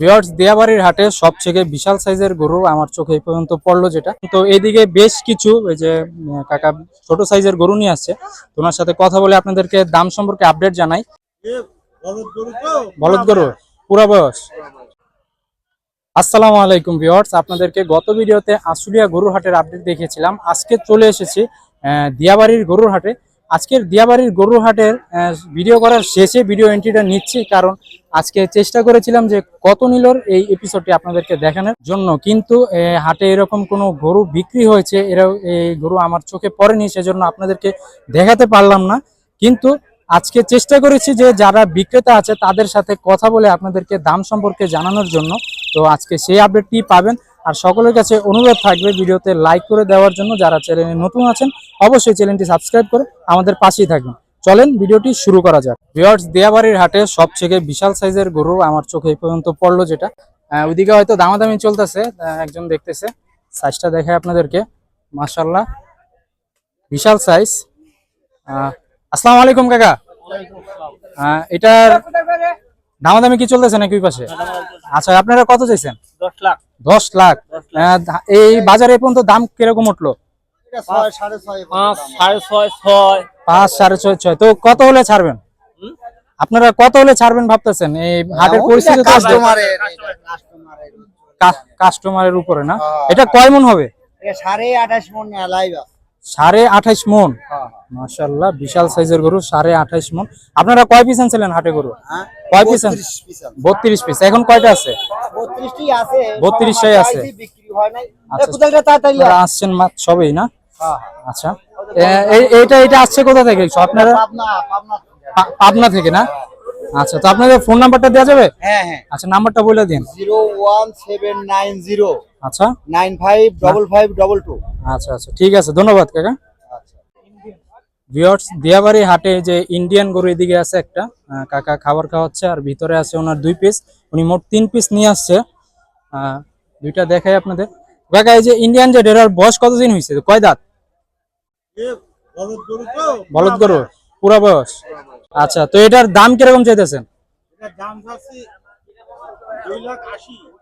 Viewers দিয়াবাড়ির হাটে সবথেকে বিশাল সাইজের গরু আমার চোখে এই পর্যন্ত পড়ল যেটা। তো এইদিকে বেশ কিছু, এই যে কাকা ছোট সাইজের গরু নিয়ে আসছে। তো ওনার সাথে কথা বলে আপনাদেরকে দাম সম্পর্কে আপডেট জানাই। বলদ গরু, পুরা বয়স। আসসালামু আলাইকুম ভিউয়ার্স, আপনাদেরকে গত ভিডিওতে আশুলিয়া গরুর হাটের আপডেট দেখিয়েছিলাম। আজকে চলে এসেছি দিয়াবাড়ির গরুর হাটে। আজকের দিয়াবাড়ির গরুর হাটের ভিডিও করার শেষে ভিডিও এন্ট্রিটা নিচ্ছি, কারণ আজকে চেষ্টা করেছিলাম যে কত নিলর এই এপিসোডটি আপনাদেরকে দেখানোর জন্য। কিন্তু হাটে এরকম কোনো গরু বিক্রি হয়েছে এরা এই গরু আমার চোখে পড়েনি, সেজন্য আপনাদেরকে দেখাতে পারলাম না। কিন্তু, আজকে চেষ্টা করেছি যে যারা বিক্রেতা আছে, তাদের সাথে কথা বলে আপনাদেরকে দাম সম্পর্কে জানানোর জন্য। তো আজকে সেই আপডেটটি পাবেন। আর সকলের কাছে অনুরোধ থাকবে ভিডিওতে লাইক করে দেওয়ার জন্য যারা চ্যানেলে নতুন আছেন, অবশ্যই চ্যানেলটি সাবস্ক্রাইব করে আমাদের পাশেই থাকবেন। চলেন ভিডিওটি শুরু করা যাক। ভিওয়ার্স দিয়াবাড়ির হাটে সবথেকে বিশাল সাইজের গরু আমার চোখে এই পর্যন্ত পড়ল যেটা। ওইদিকে হয়তো দামাদামি চলতেছে একজন দেখতেছে। সাইজটা দেখায় আপনাদেরকে। মাশাল্লাহ বিশাল সাইজ আসসালামু আলাইকুম কাকা। এটার দামাদামি কি চলতেছে নাকি ওই পাশে? আচ্ছা আপনারা কত চাইছেন? দশ লাখ। লাখ। এই বাজারে পর্যন্ত দাম কীরকম উঠল? পাঁচ সাড়ে ছয় ছয়। তো কত হলে ছাড়বেন? আপনারা কত হলে ছাড়বেন ভাবতেছেন? এই হাটের পরিস্থিতি। কাস্টমারের উপরে না? এটা কয় মন হবে? সাড়ে আঠাশ মন লাইভ সাড়ে আঠাইশ মন। মাশাল্লাহ বিশাল সাইজের গরু সাড়ে আঠাইশ মন। আপনারা কয় পিস আনছিলেন হাটে গরু? কয় পিস বত্রিশ পিস এখন কয়টা আছে? আছে। 32 টাই আছে। বিক্রি হয় নাই। আচ্ছা। আসছেন সবেই না? হ্যাঁ, আচ্ছা। এ- এই- এইটা এটা আসছে কোথা থেকে? আপনারা পাবনা থেকে। না? আচ্ছা তো আপনাদের ফোন নাম্বারটা দেওয়া যাবে? হ্যাঁ হ্যাঁ। আচ্ছা নাম্বারটা বলে দিন। Zero one seven nine zero. আচ্ছা। Nine five double five double two. আচ্ছা আচ্ছা। ঠিক আছে ধন্যবাদ কাকা। ভিওর্স দিয়াবাড়ি হাটে যে ইন্ডিয়ান গরু এদিকে আছে একটা কাকা খাবার খাওয়াচ্ছে আর ভিতরে আছে ওনার দুই পিস উনি মোট তিন পিস নিয়ে আসছে। দুইটা দেখাই আপনাদের। কাকা এই যে ইন্ডিয়ান যে ডেরার বয়স কতদিন হয়েছে? কয় দাঁত? বলদ গরু পুরা বয়স। আচ্ছা তো এটার দাম কীরকম চাইতেছেন?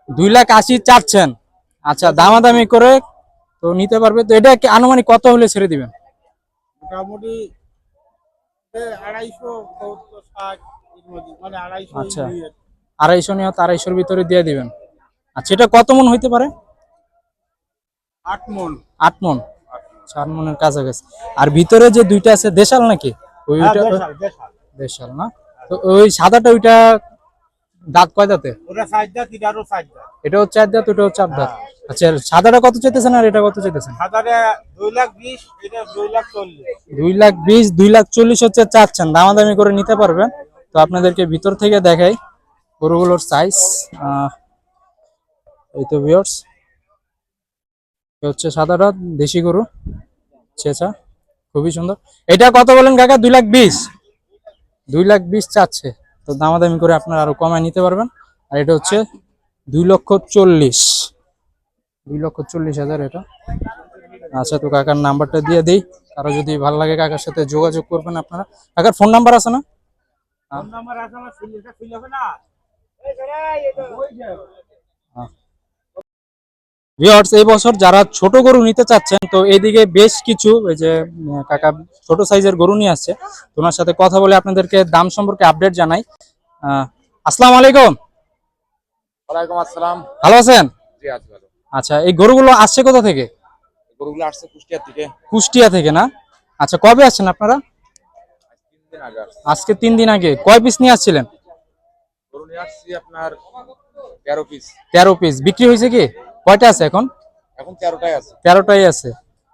দুই লাখ আশি চাচ্ছেন। আচ্ছা দামাদামি করে তো নিতে পারবে। তো এটা কি আনুমানিক কত হলে ছেড়ে দিবেন? মোটামুটি আড়াইশো মানে আড়াইশো আচ্ছা। আড়াইশো নিয়ে আড়াইশোর ভিতরে দিয়ে দিবেন। আচ্ছা এটা কত মন হইতে পারে? আট মন। আট মন। চার মনের কাছাকাছি। আর ভিতরে যে দুইটা আছে দেশাল নাকি? হ্যাঁ, ওইটা। দেশাল না? তো ওই সাদাটা ওইটা দাঁত কয় দাঁতে? এটা হচ্ছে চার দাঁত ওটা হচ্ছে চার দাঁত। আচ্ছা সাদাটা কত চাইতেছেন আর এটা কত চাইতেছেন? দুই লাখ বিশ এটা দুই লাখ চল্লিশ। হচ্ছে চাচ্ছেন দামাদামি করে নিতে পারবেন। তো আপনাদেরকে ভিতর থেকে দেখাই গরুগুলোর সাইজ এই তো ভিওর্স হচ্ছে সাদাটা দেশি গরু। ছেঁচা খুবই সুন্দর। এটা কত বলেন কাকা? দুই লাখ বিশ। দুই লাখ বিশ চাচ্ছে। তো দামাদামি করে আপনারা আরও কমায় নিতে পারবেন। আর এটা হচ্ছে দুই লক্ষ চল্লিশ। দুই লক্ষ চল্লিশ হাজার এটা। আচ্ছা তো কাকার নাম্বারটা দিয়ে দিই। কারও যদি ভালো লাগে কাকার সাথে যোগাযোগ করবেন আপনারা। কাকার ফোন নাম্বার আছে না? ভিউয়ার্স এই বছর যারা ছোট গরু নিতে চাচ্ছেন তো এইদিকে বেশ কিছু এই যে কাকা ছোট সাইজের গরু নিয়ে আসছে। তোমার সাথে কথা বলে আপনাদেরকে দাম সম্পর্কে আপডেট জানাই। আসসালামু আলাইকুম। ওয়ালাইকুম আসসালাম। ভালো আছেন? জি আছি ভালো। আচ্ছা এই গরুগুলো আসছে কোথা থেকে? গরুগুলো আসছে কুষ্টিয়া থেকে। কুষ্টিয়া থেকে না? আচ্ছা কবে আসছেন আপনারা? তিন দিন আগে আজকে তিন দিন আগে। কয় পিস নিয়ে আসছিলেন? গরু নিয়ে আসছি আপনার তেরো পিস তেরো পিস বিক্রি হয়েছে কি? কয়টা আছে এখন? এখন তেরোটাই আছে। তেরোটাই আছে।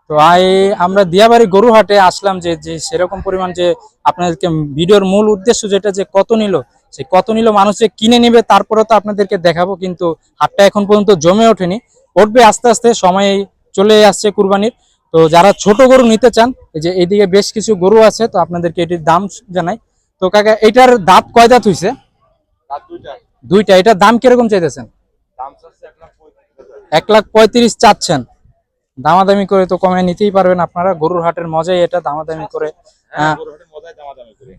তো আই আমরা দিয়াবাড়ি গরু হাটে আসলাম যে যে সেরকম পরিমাণ যে আপনাদেরকে ভিডিওর মূল উদ্দেশ্য যেটা যে কত নিল সে কত নিল মানুষ যে কিনে নেবে তারপরে তো আপনাদেরকে দেখাবো কিন্তু হাটটা এখন পর্যন্ত জমে ওঠেনি। উঠবে আস্তে আস্তে সময় চলে আসছে কুরবানির। তো যারা ছোট গরু নিতে চান এই যে এইদিকে বেশ কিছু গরু আছে তো আপনাদেরকে এটির দাম জানাই। তো কাকা এটার দাঁত কয় দাঁত হইছে? দুইটা। দুইটা এটার দাম কীরকম চাইতেছেন দাম চাচ্ছে এক লাখ পঁয়ত্রিশ হাজার এক লাখ পঁয়ত্রিশ চাচ্ছেন। দামাদামি করে তো কমে নিতেই পারবেন আপনারা। গরুর হাটের মজাই এটা দামাদামি করে। হ্যাঁ করে।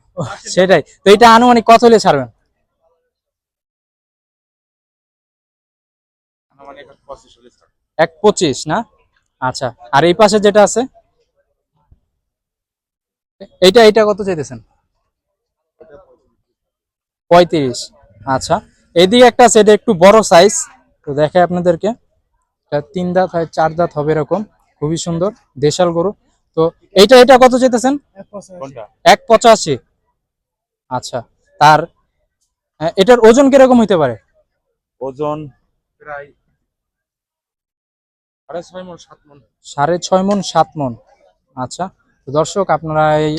সেটাই। তো এটা আনুমানিক কত হলে ছাড়বেন? এক পঁচিশ না? আচ্ছা। আর এই পাশে যেটা আছে? এইটা এইটা কত চাইতেছেন? পঁয়ত্রিশ। আচ্ছা। এইদিকে একটা আছে এটা একটু বড় সাইজ তো দেখে আপনাদেরকে। তিন দাঁত হয় চার দাঁত হবে এরকম। খুবই সুন্দর দেশাল গরু। তো এইটা এটা কত চাইতেছেন? এক পঁচাশি। আচ্ছা তার এটার ওজন কীরকম হইতে পারে? ওজন প্রায় সাড়ে ছয় মন সাত মন। সাড়ে ছয় মন সাত মন। আচ্ছা তো দর্শক আপনারা এই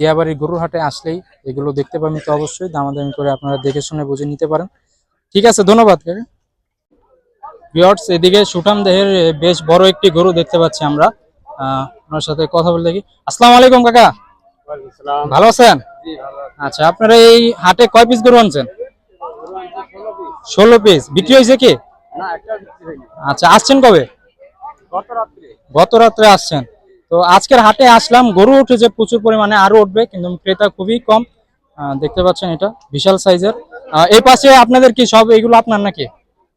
টিয়াবাড়ির গরুর হাটে আসলেই এগুলো দেখতে পাবেন তো অবশ্যই। দামাদামি করে আপনারা দেখে শুনে বুঝে নিতে পারেন। ঠিক আছে ধন্যবাদ কাকা। ভিওর্স এদিকে সুঠাম দেহের বেশ বড় একটি গরু দেখতে পাচ্ছি আমরা। আপনার সাথে কথা বলে দেখি। আসসালামু আলাইকুম কাকা। ভালো আছেন? আচ্ছা আপনারা এই হাটে কয় পিস গরু আনছেন? ষোলো পিস। বিক্রি হয়েছে কি? আচ্ছা আসছেন কবে? গত রাত্রে। আসছেন। তো আজকের হাটে আসলাম গরু উঠেছে প্রচুর পরিমাণে আরও উঠবে কিন্তু ক্রেতা খুবই কম। দেখতে পাচ্ছেন এটা বিশাল সাইজের এই পাশে আপনাদের কি সব এগুলো আপনার নাকি?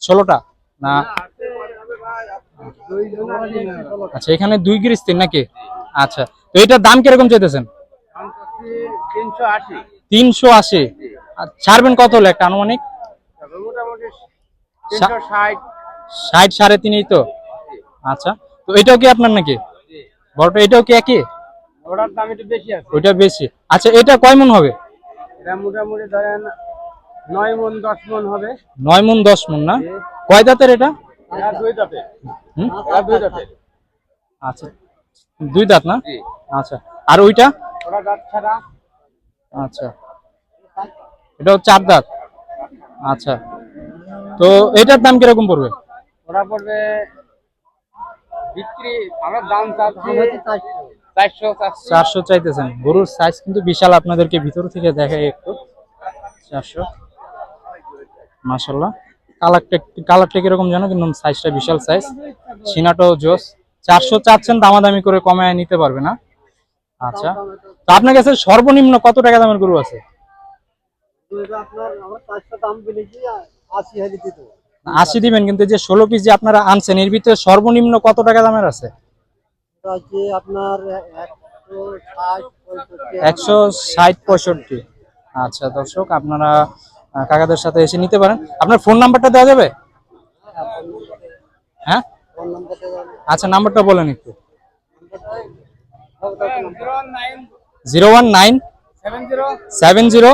ষোলোটা? না। আচ্ছা এখানে দুই গিরিস্তির নাকি? আচ্ছা তো এটার দাম কীরকম চাইতেছেন? তিনশো আশি। ছাড়বেন কত হলো একটা আনুমানিক? ষাট সাড়ে তিনই তো? আচ্ছা তো এটাও কি আপনার নাকি? বড়টা এটাও কি একই? ওটার দাম একটু বেশি আছে ওইটা বেশি। আচ্ছা এটা কয় মন হবে? এটা মোটামুটি ধরেন নয় মন দশ মন হবে। নয় মন দশ মন না? কয় দাঁতের এটা? এটা দুই দাঁতে হুম? এটা দুই দাঁতে আচ্ছা দুই দাঁত না? আচ্ছা আর ওইটা? আচ্ছা এটাও চার দাঁত। আচ্ছা তো এটার দাম কীরকম পড়বে? ওরা পড়বে বিক্রি আমরা দাম চাচ্ছি চারশো। চারশো চারশো চাইতেছেন। গরুর সাইজ কিন্তু বিশাল আপনাদেরকে ভিতর থেকে দেখাই একটু। চারশো। মাসাল্লাহ কালারটা কালারটা কীরকম জানো কিন্তু সাইজটা বিশাল সাইজ সিনাটো জোস। চারশো চাচ্ছেন, দামাদামি করে কমায় নিতে পারবে না। আচ্ছা। তো আপনার কাছে সর্বনিম্ন কত টাকা দামের গরু আছে? আশি দিবেন, কিন্তু যে ষোলো পিস যে আপনারা আনছেন, এর ভিতরে সর্বনিম্ন কত টাকা দামের আছে? আপনার একশো ষাট পঁয়ষট্টি। আচ্ছা দর্শক, আপনারা কাকাদের সাথে এসে নিতে পারেন। আপনার ফোন নাম্বারটা দেওয়া যাবে? হ্যাঁ? আচ্ছা নাম্বারটা বলেন একটু। Zero one nine seven zero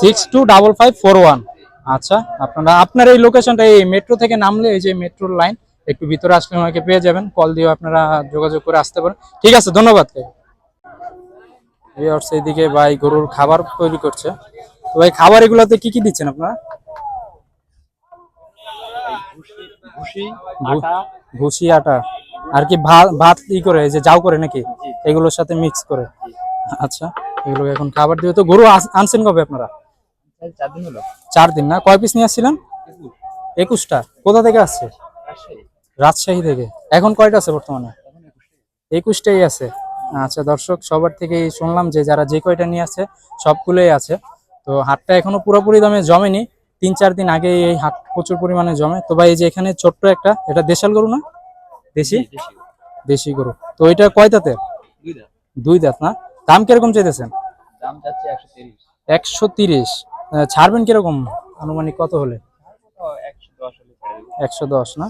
six two double five, four one. আচ্ছা আপনারা, আপনার এই লোকেশনটা এই মেট্রো থেকে নামলে এই যে মেট্রোর লাইন একটু ভিতরে আসলে ওনাকে পেয়ে যাবেন। কল দিয়ে আপনারা যোগাযোগ করে আসতে পারেন। ঠিক আছে, ধন্যবাদ ভিউয়ার্স এইদিকে ভাই গরুর খাবার তৈরি করছে। তো ভাই খাবার এগুলোতে কি কি দিচ্ছেন আপনারা? ভুসি আটা। আর কি ভাত ভাত ই করে যে যাও করে নাকি? এগুলোর সাথে মিক্স করে। আচ্ছা এগুলো এখন খাবার দিবে তো গরু আনছেন কবে আপনারা? চার দিন হলো। চার দিন না? কয় পিস নিয়ে আসছিলেন? একুশটা। কোথা থেকে আসছে? রাজশাহী। থেকে। এখন কয়টা আছে বর্তমানে? একুশটাই। আছে। আচ্ছা দর্শক সবার থেকেই শুনলাম যে যারা যে কয়টা নিয়ে আছে সবগুলোই আছে। তো হাটটা এখনও পুরোপুরি দামে জমেনি। তিন চার দিন আগে এই হাট প্রচুর পরিমাণে জমে। তো ভাই এই যে এখানে ছোট্ট একটা এটা দেশাল গরু না? দেশি? দেশি গরু। তো এটা কয় দাঁতের? দুই দাঁত। না? দাম কীরকম চাইতেছেন? একশো তিরিশ। ছাড়বেন কীরকম? আনুমানিক কত হলে? একশো দশ না?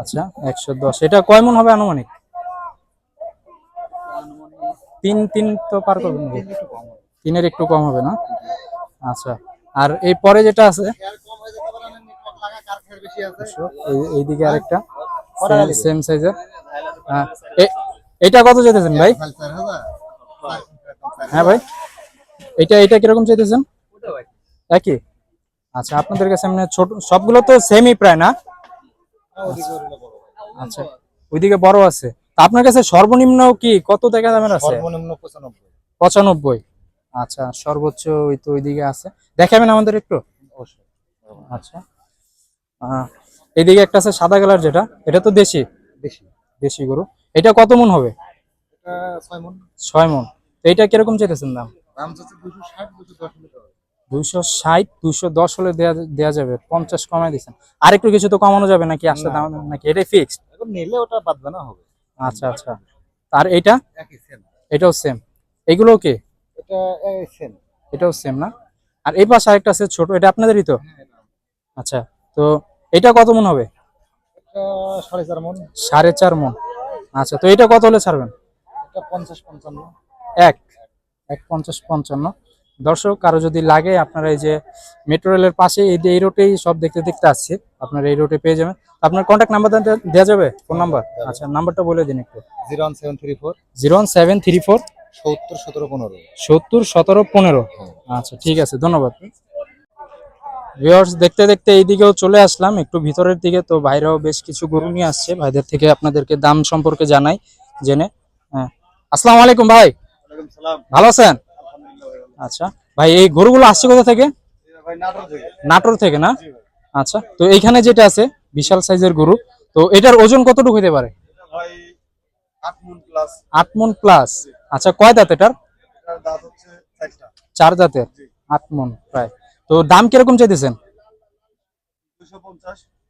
আচ্ছা একশো দশ। এটা কয় মন হবে আনুমানিক? তিন তিন তো পার করবেন? তিনের একটু কম হবে না? আচ্ছা। আর এই পরে যেটা আছে? এই- এইদিকে আরেকটা। সেম সাইজের এটা কত চাইতেছেন ভাই? হ্যাঁ ভাই। এটা এটা কীরকম চাইতেছেন? একই? আচ্ছা আপনাদের কাছে মানে ছোট সবগুলো তো সেমই প্রায় না? আচ্ছা ওইদিকে বড় আছে। তা আপনার কাছে সর্বনিম্ন কি কত টাকা দামের আছে? সর্বনিম্ন পঁচানব্বই। পঁচানব্বই। আচ্ছা সর্বোচ্চ ওই তো ওইদিকে আছে। দেখাবেন আমাদের একটু? আচ্ছা। আহ, এইদিকে একটা আছে সাদা কালার যেটা এটা তো দেশি? বেশি দেশি গরু। এটা কত মন হবে? এটা ছয় মন। ছয় মন। তো এইটা কীরকম চাইতেছেন দাম? দুশো ষাট দুশো দশ দুইশো দশ হলে দেয়া দেয়া যাবে। পঞ্চাশ কমাই দিচ্ছেন। আর একটু কিছু তো কমানো যাবে নাকি? আসলে দাম নাকি এটাই ফিক্সড এখন নিলে ওটা বাদবে না হবে। আচ্ছা আচ্ছা। আর এটা? একই সেম এটাও সেম এগুলো কি? এটা সেম এটাও সেম না? আর এই পাশে আরেকটা আছে ছোট এটা আপনাদেরই তো? আচ্ছা তো এটা কত মন হবে? সাড়ে চার মন। সাড়ে চার মন। আচ্ছা তো এটা কত হলে ছাড়বেন? এটা পঞ্চাশ পঞ্চান্ন। এক? এক পঞ্চাশ পঞ্চান্ন। দর্শক কারও যদি লাগে আপনারা এই যে মেট্রো রেলের পাশে এই যে এই রোডেই সব দেখতে দেখতে আসছে আপনারা এই রোডে পেয়ে যাবেন। আপনার কন্ট্যাক্ট নাম্বার দেওয়া যাবে? ফোন নাম্বার আচ্ছা নাম্বারটা বলে দিন একটু। Zero one seven three four. Zero one seven three four. সত্তর সতেরো পনেরো। সত্তর সতেরো পনেরো। আচ্ছা ঠিক আছে ধন্যবাদ। ভিউয়ার্স দেখতে দেখতে এইদিকেও চলে আসলাম একটু ভিতরের দিকে তো ভাইরাও বেশ কিছু গরু নিয়ে আসছে। ভাইদের থেকে আপনাদেরকে দাম সম্পর্কে জানাই জেনে। হ্যাঁ। আসসালামু আলাইকুম ভাই। ভালো আছেন? আচ্ছা। ভাই এই গরুগুলো আসছে কোথা থেকে? ভাই নাটক থেকে। নাটোর থেকে না? আচ্ছা তো এইখানে যেটা আছে বিশাল সাইজের গরু তো এটার ওজন কতটুকু হতে পারে? আট মন প্লাস আচ্ছা কয় দাঁত এটার? চার দাঁতের? আট মন প্রায়। তো দাম কীরকম চাইতেছেন?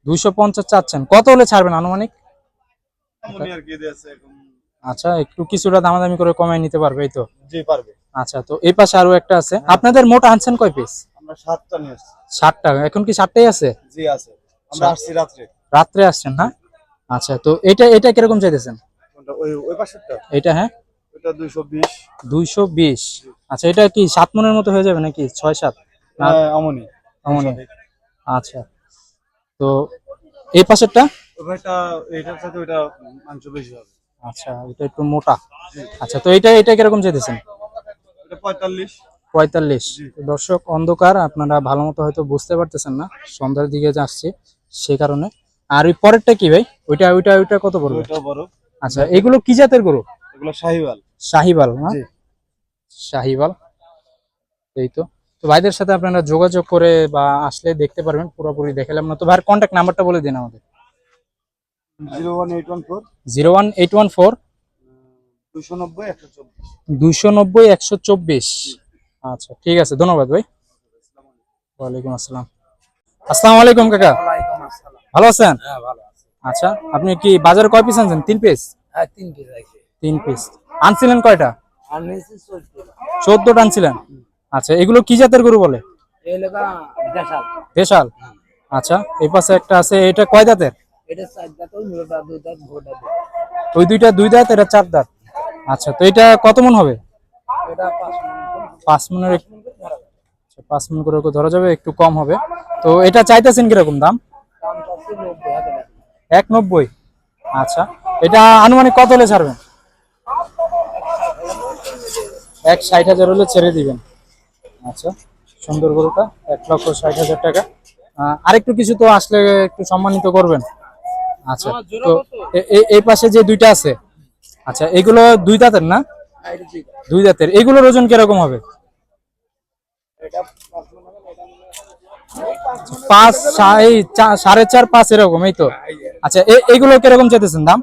দুইশো পঞ্চাশ। চাচ্ছেন। কত হলে ছাড়বেন আনুমানিক? আচ্ছা একটু কিছুটা দামাদামি করে কমায় নিতে পারবে এই তো? জি পারবে। আচ্ছা তো এই পাশে আরও একটা আছে। আপনাদের মোট আনছেন কয় পিস? আমরা সাতটা নিয়ে এখন কি ষাটটাই আছে? জি আছে। আমরা আসছি রাত্রে। রাত্রে আসছেন হ্যাঁ আচ্ছা তো এটা এটা কীরকম চাইতেছেন? কোনটা? ওই ওই পাশেরটা? এটা হ্যাঁ? দুইশো বিশ। আচ্ছা এটা কি সাত মনের মতো হয়ে যাবে নাকি? ছয় সাত? অমনি। আচ্ছা। তো এই পাশেরটা? ওই ভাইটা সাথে ওইটা মাংস বেশি হবে। আচ্ছা এটা একটু মোটা। আচ্ছা তো এটা এটা কীরকম চাইতেছেন? এটা পঁয়তাল্লিশ। পঁয়তাল্লিশ। দর্শক অন্ধকার আপনারা ভালো মতো হয়তো বুঝতে পারতেছেন না। সন্ধ্যার দিকে যাচ্ছে সে কারণে। আর ওই পরেরটা কি ভাই? ওইটা ওইটা ওইটা কত পড়বে? বড়। আচ্ছা এগুলো কি জাতের গরু? এগুলো শাহিওয়াল। শাহিবাল না? জি। এই তো। তো ভাইদের সাথে আপনারা যোগাযোগ করে বা আসলে দেখতে পারবেন পুরোপুরি দেখালাম না। তো ভাইয়ের কন্ট্যাক্ট নাম্বারটা বলে দিন আমাদের। Zero one eight one four. Zero one eight one four. দুশো নব্বই একশো চব্বিশ। আচ্ছা ঠিক আছে। ধন্যবাদ ভাই। ওয়ালাইকুম আসসালাম। আসসালামু আলাইকুম কাকা। ভালো আছেন? আচ্ছা আপনি কি বাজারে কয় পিস আনছেন? তিন পিস? হ্যাঁ তিন পিস আছে তিন পিস আনছিলেন কয়টা? চোদ্দটা। আনছিলেন? আচ্ছা এগুলো কি জাতের গরু বলে? দেশাল আচ্ছা এই পাশে একটা আছে এটা কয় দাঁতের ওই দুইটা দুই দাঁত এটা চার দাঁত আচ্ছা তো এটা কত মন হবে? পাঁচ মনের আচ্ছা, পাঁচ মন করে ধরা যাবে একটু কম হবে। তো এটা চাইতেছেন কীরকম দাম। এক নব্বই। আচ্ছা এটা আনুমানিক কত হলে ছাড়বেন? এক ষাট হাজার হলে ছেড়ে দিবেন। আচ্ছা সুন্দর গরুটা এক লক্ষ ষাট হাজার টাকা। আরেকটু কিছু তো আসলে একটু সম্মানিত করবেন। আচ্ছা তো এই পাশে যে দুইটা আছে আচ্ছা এগুলো দুই দাঁতের না? দুই দাঁতের। এগুলোর ওজন কীরকম হবে? পাঁচ এই সাড়ে চার পাঁচ এরকম এই তো। আচ্ছা এ- এগুলো কীরকম চেতেছেন দাম?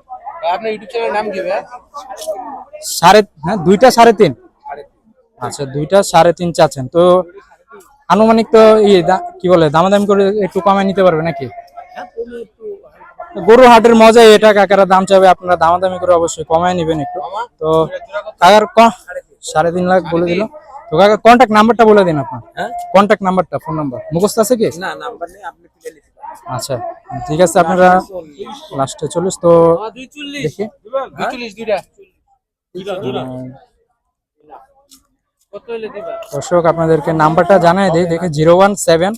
সাড়ে হ্যাঁ দুইটা সাড়ে তিন। আচ্ছা দুইটা সাড়ে তিন চাচ্ছেন। তো আনুমানিক তো ইয়ে কি বলে দামাদামি করে একটু কমায় নিতে পারবে নাকি? হ্যাঁ গরু হাটের মজাই এটা কাকারা দাম চাবে আপনারা দামাদামি করে অবশ্যই কমায় নেবেন একটু। তো কাকার ক- সাড়ে তিন লাখ বলে দিল। তো কাকা কন্ট্যাক্ট নাম্বারটা বলে দিন আপনার। হ্যাঁ? কন্ট্যাক্ট নাম্বারটা ফোন নাম্বার মুখস্থ আছে কি? না নাম্বার নেই আপনি তুলে নিতে পারেন আচ্ছা ঠিক আছে আপনারা লাস্টে চল্লিশ। তো চল্লিশ। দেখি দুই চল্লিশ দুইটা কত হলে দিবা দর্শক, আপনাদেরকে নাম্বারটা জানাই দিই। দেখে zero one seven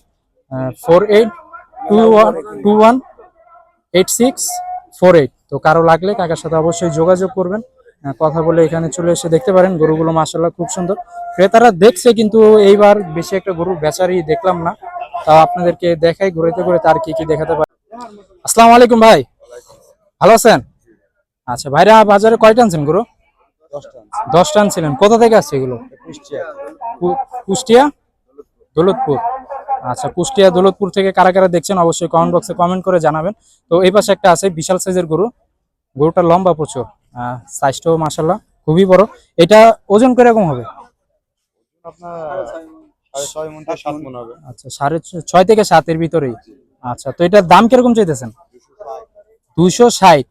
four eight, two one two one, eight six, four eight. তো কারও লাগলে কাকার সাথে অবশ্যই যোগাযোগ করবেন। কথা বলে এখানে চলে এসে দেখতে পারেন। গরুগুলো মাসাল্লাহ খুব সুন্দর। ক্রেতারা দেখছে কিন্তু এইবার বেশি একটা গরু বেচারি দেখলাম না। তা আপনাদেরকে দেখাই ঘুরেতে ঘুরে তার কি কি দেখাতে পারে। আসসালামু আলাইকুম ভাই। ভালো আছেন? আচ্ছা ভাইরা বাজারে কয়টা আনছেন গরু? দশটা আনছিলেন। কোথা থেকে আসছে এগুলো? কুষ্টিয়া। দৌলতপুর। আচ্ছা কুষ্টিয়া দৌলতপুর থেকে কারা কারা দেখছেন অবশ্যই কমেন্ট বক্সে কমেন্ট করে জানাবেন। তো এই পাশে একটা আছে বিশাল সাইজের গরু। গরুটা লম্বা প্রচুর। সাইজটাও মাসাল্লাহ খুবই বড়। এটা ওজন কীরকম হবে? আচ্ছা সাড়ে ছয় থেকে সাতের ভিতরেই। আচ্ছা তো এটার দাম কীরকম চাইতেছেন? দুইশো ষাট।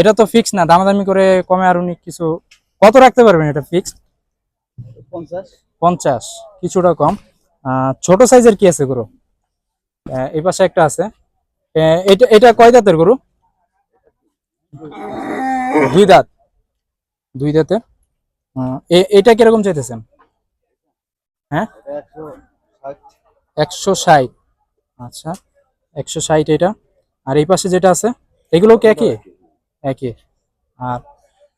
এটা তো ফিক্স না দামাদামি করে কমে আর উনি কিছু কত রাখতে পারবেন এটা ফিক্স পঞ্চাশ। পঞ্চাশ কিছুটা কম। ছোট সাইজের কি আছে গরু? এই পাশে একটা আছে। এটা এটা কয় দাঁতের গরু? দুই দাঁত। দুই দাঁতের এটা কীরকম চাইতেছেন? হ্যাঁ? একশো ষাট। আচ্ছা একশো ষাট এটা। আর এই পাশে যেটা আছে এগুলো কি একই? একই আর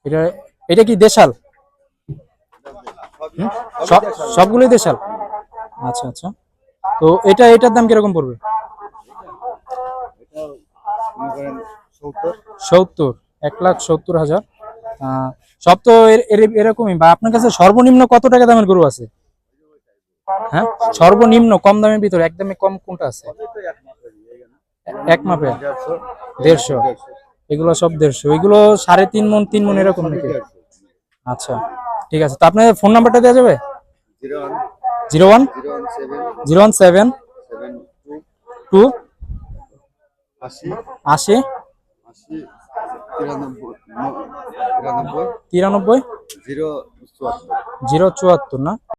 এটা এটা কি দেশাল? সব, সবগুলোই দেশাল? আচ্ছা আচ্ছা। তো এটা, এটার দাম কীরকম পড়বে? সত্তর, এক লাখ সত্তর হাজার। সব তো এর- এর- এরকমই। বা আপনার কাছে সর্বনিম্ন কত টাকা দামের গরু আছে? হ্যাঁ? সর্বনিম্ন কম দামের ভিতরে একদমই কম কোনটা আছে? এক মাপে দেড়শো। এগুলো সব দেড়শো। এগুলো সাড়ে তিন মন তিন মন এরকম নাকি? আচ্ছা ঠিক আছে। তো আপনার ফোন নাম্বারটা দেওয়া যাবে? Zero one? Zero one seven? Two? আশি? তিরানব্বই? জিরো চুয়াত্তর না?